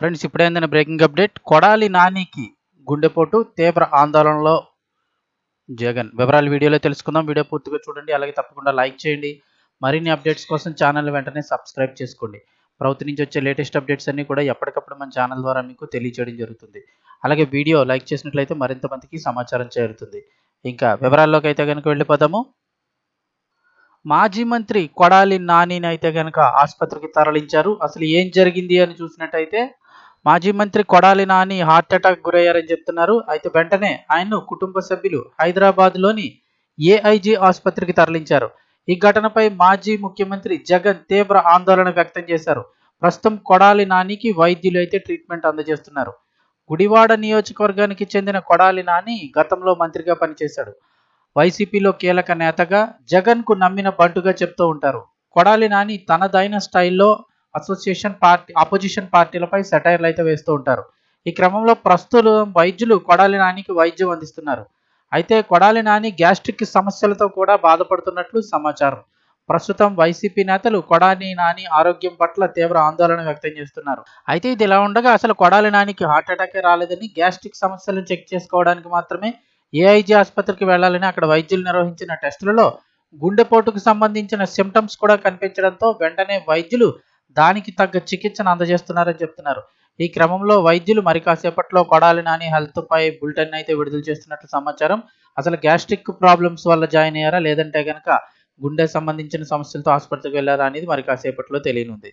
Friends ఇప్పుడైందని breaking update Kodali నానికి గుండెపోటు తీవ్ర ఆందోళనలో జగన్. వివరాలు వీడియోలో తెలుసుకుందాం. వీడియో పూర్తిగా చూడండి. అలాగే తప్పకుండా లైక్ చేయండి. మరిన్ని అప్డేట్స్ కోసం ఛానల్ వెంటనే సబ్స్క్రైబ్ చేసుకోండి. ప్రభుత్వం నుంచి వచ్చే లేటెస్ట్ అప్డేట్స్ అన్నీ కూడా ఎప్పటికప్పుడు మన ఛానల్ ద్వారా మీకు తెలియచేయడం జరుగుతుంది. అలాగే వీడియో లైక్ చేసినట్లయితే మరింత మందికి సమాచారం చేరుతుంది. ఇంకా వివరాల్లోకి అయితే కనుక వెళ్ళిపోదాము. మాజీ మంత్రి కొడాలి నానిని అయితే కనుక ఆసుపత్రికి తరలించారు. అసలు ఏం జరిగింది అని చూసినట్టయితే మాజీ మంత్రి కొడాలి నాని హార్ట్ అటాక్ గురయ్యారని చెప్తున్నారు. అయితే వెంటనే ఆయన్ను కుటుంబ సభ్యులు హైదరాబాద్లోని ఏఐజీ ఆసుపత్రికి తరలించారు. ఈ ఘటనపై మాజీ ముఖ్యమంత్రి జగన్ తీవ్ర ఆందోళన వ్యక్తం చేశారు. ప్రస్తుతం కొడాలి నానికి వైద్యులు అయితే ట్రీట్మెంట్ అందజేస్తున్నారు. గుడివాడ నియోజకవర్గానికి చెందిన కొడాలి నాని గతంలో మంత్రిగా పనిచేశాడు. వైసీపీలో కీలక నేతగా జగన్కు నమ్మిన బంటుగా చెప్తూ ఉంటారు. కొడాలి నాని తనదైన స్టైల్లో అసోసియేషన్ పార్టీ అపోజిషన్ పార్టీలపై సెటైర్లు అయితే వేస్తూ ఉంటారు. ఈ క్రమంలో ప్రస్తుతం వైద్యులు కొడాలి నానికి వైద్యం అందిస్తున్నారు. అయితే కొడాలి నాని గ్యాస్ట్రిక్ సమస్యలతో కూడా బాధపడుతున్నట్లు సమాచారం. ప్రస్తుతం వైసీపీ నేతలు కొడాలి నాని ఆరోగ్యం పట్ల తీవ్ర ఆందోళన వ్యక్తం చేస్తున్నారు. అయితే ఇది ఇలా ఉండగా అసలు కొడాలి నానికి హార్ట్ అటాక్ రాలేదని గ్యాస్ట్రిక్ సమస్యలను చెక్ చేసుకోవడానికి మాత్రమే ఏఐజీ ఆసుపత్రికి వెళ్ళాలని అక్కడ వైద్యులు నిర్వహించిన టెస్టులలో గుండెపోటుకు సంబంధించిన సిమ్టమ్స్ కూడా కనిపించడంతో వెంటనే వైద్యులు దానికి తగ్గ చికిత్సను అందజేస్తున్నారని చెప్తున్నారు. ఈ క్రమంలో వైద్యులు మరి కాసేపట్లో కొడాలి నాని హెల్త్పై బులెటిన్ అయితే విడుదల చేస్తున్నట్లు సమాచారం. అసలు గ్యాస్ట్రిక్ ప్రాబ్లమ్స్ వల్ల జాయిన్ అయ్యారా? లేదంటే కనుక గుండె సంబంధించిన సమస్యలతో ఆసుపత్రికి వెళ్ళారా అనేది మరి కాసేపట్లో తెలియనుంది.